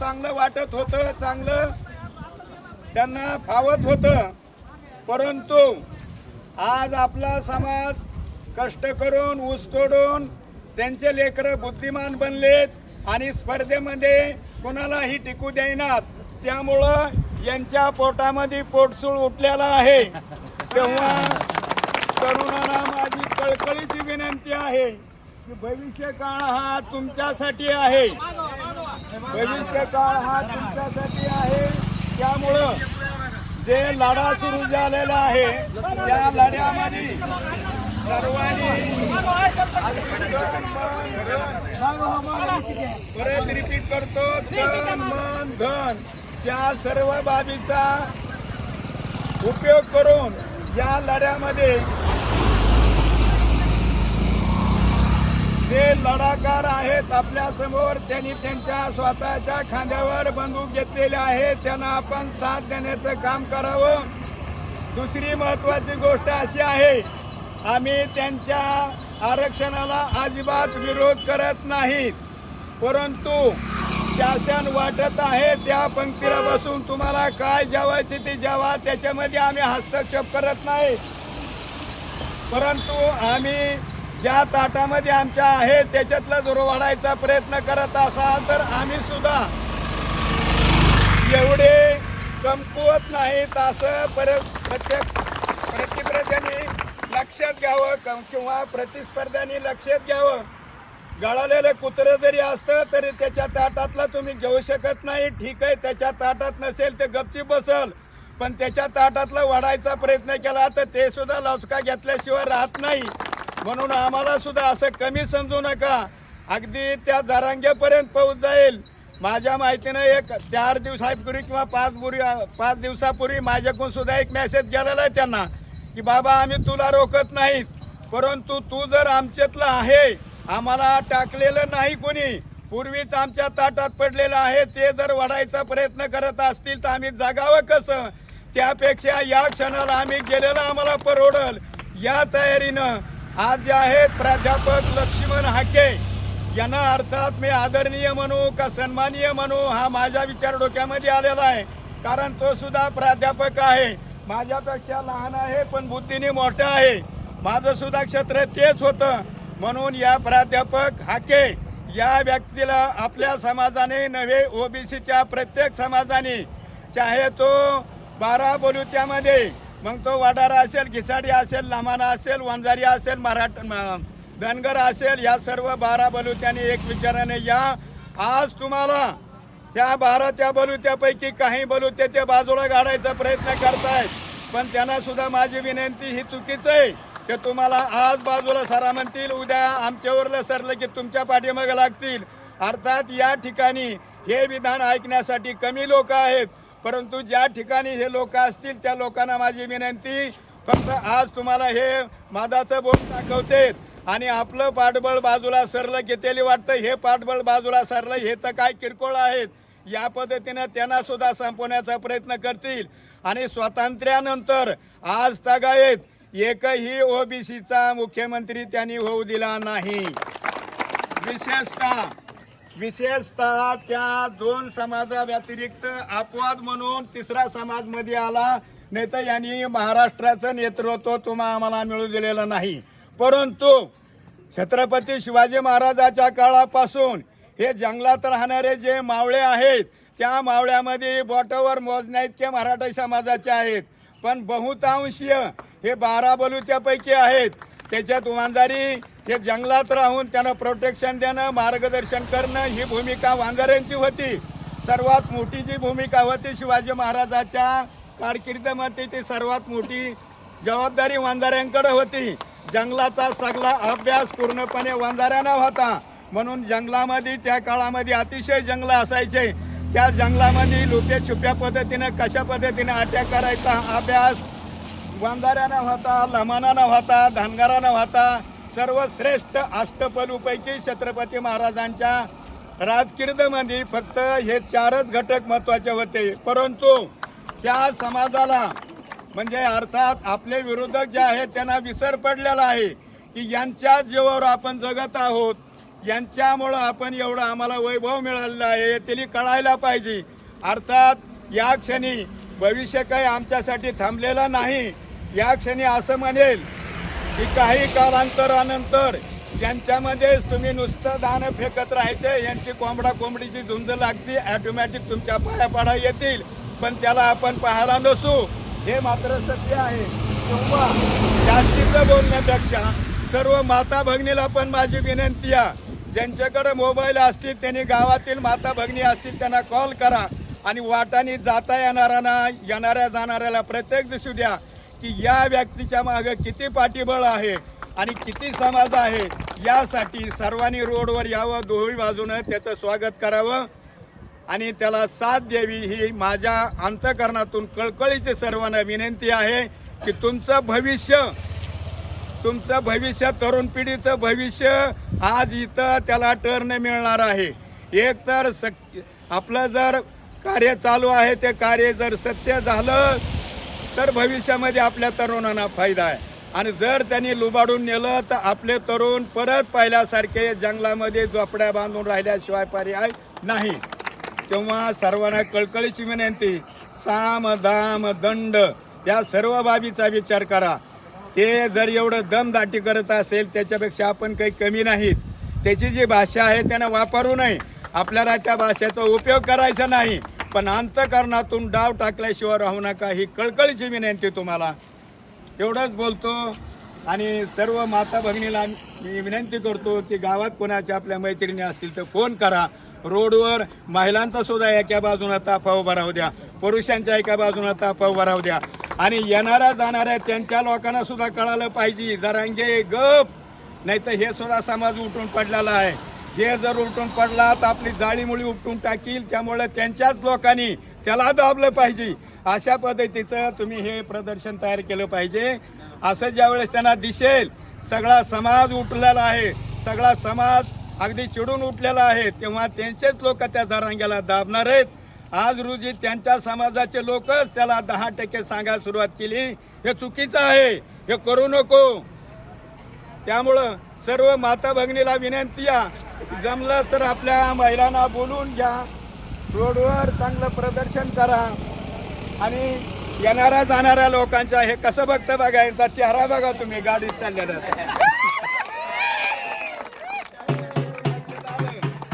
चांगलं वाटत होतं चांगलं त्यांना फावत होतं. परंतु आज आपला समाज कष्ट करून ऊस तोडून त्यांचे लेकरं बुद्धिमान बनलेत आणि स्पर्धेमध्ये कोणालाही टिकू देईनात. त्यामुळं यांच्या पोटामध्ये पोटसूळ उठलेला आहे. तेव्हा तरुणांना माझी कळकळीची विनंती आहे की भविष्य काळ हा तुमच्यासाठी आहे. भविष्य काळ हा तुमच्यासाठी आहे. त्यामुळं जे लढा सुरू झालेला आहे त्या लढ्यामध्ये सर्वांनी परत रिपीट करतो तन मन धन. त्या सर्व बाबीचा उपयोग करून या लढ्यामध्ये जे लढाकार आहेत आपल्यासमोर त्यांनी त्यांच्या स्वतःच्या खांद्यावर बंदूक घेतलेले आहे. त्यांना आपण साथ देण्याचं काम करावं. दुसरी महत्वाची गोष्ट अशी आहे आम्ही त्यांच्या आरक्षणाला अजिबात विरोध करत नाहीत. परंतु शासन वाटत आहे त्या पंक्तीला बसून तुम्हाला काय जेवायचे ते जेवा. त्याच्यामध्ये आम्ही हस्तक्षेप करत नाही. परंतु आम्ही ज्या ताटामध्ये आमच्या आहे त्याच्यातला जोर वाढायचा प्रयत्न करत असाल तर आम्ही सुद्धा एवढे कमकुवत नाहीत असं परत प्रत्येक प्रतिस्पर्ध्याने लक्षात घ्यावं किंवा प्रतिस्पर्ध्याने लक्षात घ्यावं. गळालेलं कुत्रं जरी असतं तरी त्याच्या ताटातला तुम्ही घेऊ शकत नाही. ठीक आहे त्याच्या ताटात नसेल ते गपची बसल. पण त्याच्या ताटातला वाढायचा प्रयत्न केला तर ते सुद्धा लचका घेतल्याशिवाय राहत नाही. म्हणून आम्हाला सुद्धा असं कमी समजू नका. अगदी त्या जरांग्यापर्यंत पाऊस जाईल. माझ्या माहितीनं एक चार दिवसापूर्वी किंवा पाच बुरी पाच दिवसापूर्वी माझ्याकडून सुद्धा एक मेसेज गेलेला आहे त्यांना की बाबा आम्ही तुला रोखत नाहीत परंतु तू जर आमच्यातला आहे आम्हाला टाकलेलं नाही कोणी पूर्वीच आमच्या ताटात पडलेलं आहे ते जर वाढायचा प्रयत्न करत असतील तर आम्ही जगावं कसं? त्यापेक्षा या क्षणाला आम्ही गेलेलं आम्हाला परवडल. या तयारीनं आज जे आहेत प्राध्यापक लक्ष्मण हाके यांना अर्थात मी आदरणीय म्हणू का सन्मानीय म्हणू हा माझ्या विचार डोक्यामध्ये आलेला आहे. कारण तो सुद्धा प्राध्यापक आहे. माझ्यापेक्षा लहान आहे पण बुद्धीने मोठा आहे. माझं सुद्धा क्षेत्र तेच होतं. म्हणून या प्राध्यापक हाके या व्यक्तीला आपल्या समाजाने नव्हे ओबीसीच्या प्रत्येक समाजाने चाहे तो बारा बोलुत्यामध्ये मग तो वाडारा असेल घिसाडी असेल लामाना असेल वंजारी असेल मराठ धनगर असेल या सर्व बारा बलुत्यांनी एक विचाराने या. आज तुम्हाला त्या बारा त्या बलुत्यापैकी काही बलुते ते बाजूला गाडायचा प्रयत्न करतायत. पण त्यांना सुद्धा माझी विनंती ही चुकीचं आहे ते तुम्हाला आज बाजूला सरा म्हणतील उद्या आमच्यावर सरलं की तुमच्या पाठीमागे लागतील. अर्थात या ठिकाणी हे विधान ऐकण्यासाठी कमी लोक आहेत. परंतु ज्या ठिकाणी हे लोक असतील त्या लोकांना माझी विनंती फक्त आज तुम्हाला हे मादाचं बोट दाखवतेत. आणि आपलं पाठबळ बाजूला सरलं घेतेली वाटतं हे पाठबळ बाजूला सरलं हे तर काय किरकोळ आहेत. या पद्धतीनं त्यांना सुद्धा संपवण्याचा प्रयत्न करतील. आणि स्वातंत्र्यानंतर आज तगायत एकही ओबीसीचा मुख्यमंत्री त्यांनी होऊ दिला नाही. विशेषतः विशेषतः त्या दोन समाजा व्यतिरिक्त अपवाद म्हणून तिसरा समाजमध्ये आला. नाही तर यांनी महाराष्ट्राचं नेतृत्व तुम्हा आम्हाला मिळू दिलेलं नाही. परंतु छत्रपती शिवाजी महाराजाच्या काळापासून हे जंगलात राहणारे जे मावळे आहेत त्या मावळ्यामध्ये बोटावर मोजण्या इतके मराठा समाजाचे आहेत. पण बहुतांशीय हे बारा बलुत्यापैकी आहेत. त्याच्यात वांजारी हे जंगलात राहून त्यांना प्रोटेक्शन देणं मार्गदर्शन करणं ही भूमिका वांजाऱ्यांची होती. सर्वात मोठी जी भूमिका होती शिवाजी महाराजाच्या कारकिर्दीमध्ये ती सर्वात मोठी जबाबदारी वांजाऱ्यांकडे होती. जंगलाचा सगळा अभ्यास पूर्णपणे वांजाऱ्यांना होता. म्हणून जंगलामध्ये त्या काळामध्ये अतिशय जंगल असायचे. त्या जंगलामध्ये लुप्या छुप्या पद्धतीनं कशा पद्धतीनं अटॅक करायचा अभ्यास वांजाऱ्यांना होता लमानानं होता धानगारानं होता. सर्वश्रेष्ठ अष्टपलूपैकी छत्रपती महाराजांच्या राजकीर्दमध्ये फक्त हे चारच घटक महत्त्वाचे होते. परंतु त्या समाजाला म्हणजे अर्थात आपले विरोधक जे आहेत त्यांना विसर पडलेला आहे की यांच्या जीवावर आपण जगत आहोत. यांच्यामुळं आपण एवढं आम्हाला वैभव मिळालेलं आहे त्याला कळायला पाहिजे. अर्थात या क्षणी भविष्य काही आमच्यासाठी थांबलेलं नाही. या क्षणी असं म्हणेल की काही कालांतरानंतर यांच्यामध्येच तुम्ही नुसतं दाणं फेकत राहायचं यांची कोंबडा कोंबडीची झुंज लागती ॲटोमॅटिक तुमच्या पाया पाडा येतील. पण त्याला आपण पाहायला नसू. हे मात्र सत्य आहे. किंवा जास्तीचं बोलण्यापेक्षा सर्व माता भगिनीला पण माझी विनंती आहे. ज्यांच्याकडे मोबाईल असतील त्यांनी गावातील माता भगिनी असतील त्यांना कॉल करा. आणि वाटाने जाता येणाऱ्यांना येणाऱ्या जाणाऱ्याला प्रत्येक दिसू द्या. की या व्यक्तीच्या मागे किती पाठीबळ आहे आणि किती समाज आहे यासाठी सर्वांनी रोडवर यावं दोही बाजूनं त्याचं स्वागत करावं आणि त्याला साथ द्यावी ही माझ्या अंतकरणातून कळकळीचे सर्वांना विनंती आहे की तुमचं भविष्य तुमचं भविष्य तरुण पिढीचं भविष्य आज इथं त्याला टर्न मिळणार आहे. एक तर सक आपलं जर कार्य चालू आहे ते कार्य जर सत्य झालं तर भविष्यामध्ये आपल्या तरुणांना फायदा आहे. आणि जर त्यांनी लुबाडून नेलं तर आपले तरुण परत पहिल्यासारखे जंगलामध्ये झोपड्या बांधून राहिल्याशिवाय पर्याय नाही. तेव्हा सर्वांना कळकळीची विनंती साम दाम दंड या सर्व बाबीचा विचार करा. ते जर एवढं दमदाटी करत असेल त्याच्यापेक्षा आपण काही कमी नाहीत. त्याची जी भाषा आहे त्यांना वापरू नये. आपल्याला त्या भाषेचा उपयोग करायचा नाही. पण अंतकरणातून डाव टाकल्याशिवाय राहू नका ही कळकळीची विनंती तुम्हाला. एवढंच बोलतो आणि सर्व माता भगिनीला मी विनंती करतो की गावात कोणाच्या आपल्या मैत्रिणी असतील तर फोन करा. रोडवर महिलांचा सुद्धा एका बाजूनं ताफा उभा राहू द्या. पुरुषांच्या एका बाजूनं ताफा उभा राहू द्या. आणि येणाऱ्या जाणाऱ्या त्यांच्या लोकांना सुद्धा कळालं पाहिजे. जरांगे गप. नाही तर हे सुद्धा समाज उठून पडलेला आहे. हे जर उलटून पडला तर आपली जाळीमुळी उपटून टाकील. त्यामुळे त्यांच्याच लोकांनी त्याला दाबलं पाहिजे. अशा पद्धतीचं तुम्ही हे प्रदर्शन तयार केलं पाहिजे. असं ज्यावेळेस त्यांना दिसेल सगळा समाज उठलेला आहे. सगळा समाज अगदी चिडून उठलेला आहे. तेव्हा त्यांचेच लोक त्या झारांग्याला दाबणार आहेत. आज रोजी त्यांच्या समाजाचे लोकच त्याला दहा टक्के सांगायला सुरुवात केली. हे चुकीचं आहे. हे करू नको. त्यामुळं सर्व माता भगिनीला विनंती आहे. जमलं तर आपल्या महिलांना बोलून घ्या. रोडवर चांगलं प्रदर्शन करा. आणि येणाऱ्या जाणाऱ्या लोकांच्या हे कसं बघतं बघा यांचा चेहरा बघा तुम्ही गाडीत चालल्या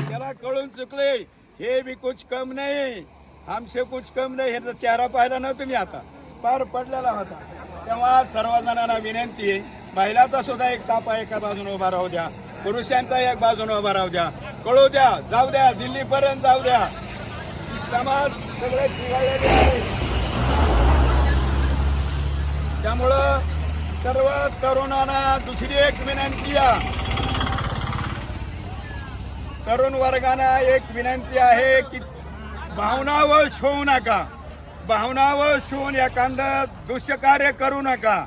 त्याला कळून चुकले हे बी कुछ कम नाही. आमचे कुछ कम नाही ह्याचा चेहरा पाहिला ना तुम्ही आता. पार पडलेला होता. तेव्हा सर्वजणांना विनंती आहे महिलाचा सुद्धा एक आहे एका बाजूने उभा राहू द्या. पुरुषांचा एक बाजूने उभा राहू द्या. कळू द्या. जाऊ द्या. दिल्लीपर्यंत जाऊ द्या. की समाज सगळे चिघळलेले आहे. त्यामुळं सर्व तरुणांना दुसरी एक विनंती आहे तरुण वर्गांना एक विनंती आहे की भावनावर शोवू नका. भावनावर शोवून एखादं दुष्यकार्य करू नका.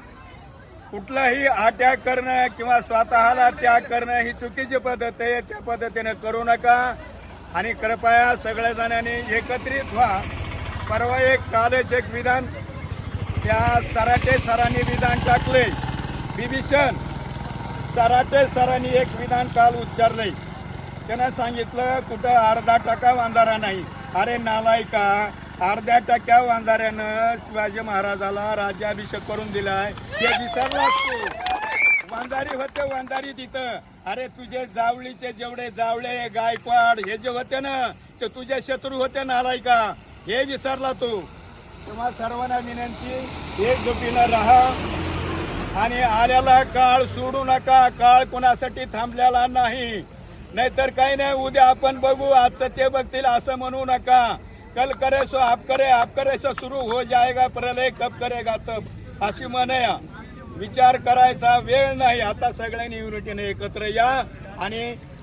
कुठलाही अटॅक करणं किंवा स्वतःला त्याग करणं ही चुकीची पद्धत आहे. त्या पद्धतीने करू नका. आणि कृपया सगळ्या जणांनी एकत्रित व्हा. परवा एक कालच एक विधान त्या सराटे सरांनी विधान टाकले. बिभीषण सराटे सरांनी एक विधान काल उच्चारले. त्यांना सांगितलं कुठं अर्धा टक्का वांधारा नाही. अरे नालायका अर्ध्या टक्क्या वांजाऱ्यानं शिवाजी महाराजाला राज्याभिषेक करून दिलाय. ते विसरलास तू वंजारी होते वंजारी तिथं. अरे तुझे जावळीचे जेवढे जावळे गायकवाड हे जे होते ना ते तुझे शत्रू होते नालायका. हे विसरला तू. तेव्हा सर्वांना विनंती एकजुटीनं राहा. आणि आलेला काळ सोडू नका. काळ कोणासाठी थांबलेला नाही. नाहीतर काही नाही उद्या आपण बघू. आजचं ते बघतील असं म्हणू नका. कल करे सो आप करे आप करे सो सुरू हो जाएगा प्रलय कब करेगा तब? अशी म्हणे विचार करायचा वेळ नाही आता सगळ्यांनी युनिटीने एकत्र या आणि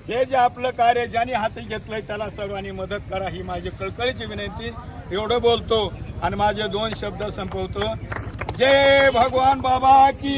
हे जे आपलं कार्य ज्यांनी हाती घेतलंय त्याला सर्वांनी मदत करा ही माझी कळकळीची विनंती. एवढं बोलतो आणि माझे दोन शब्द संपवतो. जय भगवान बाबा की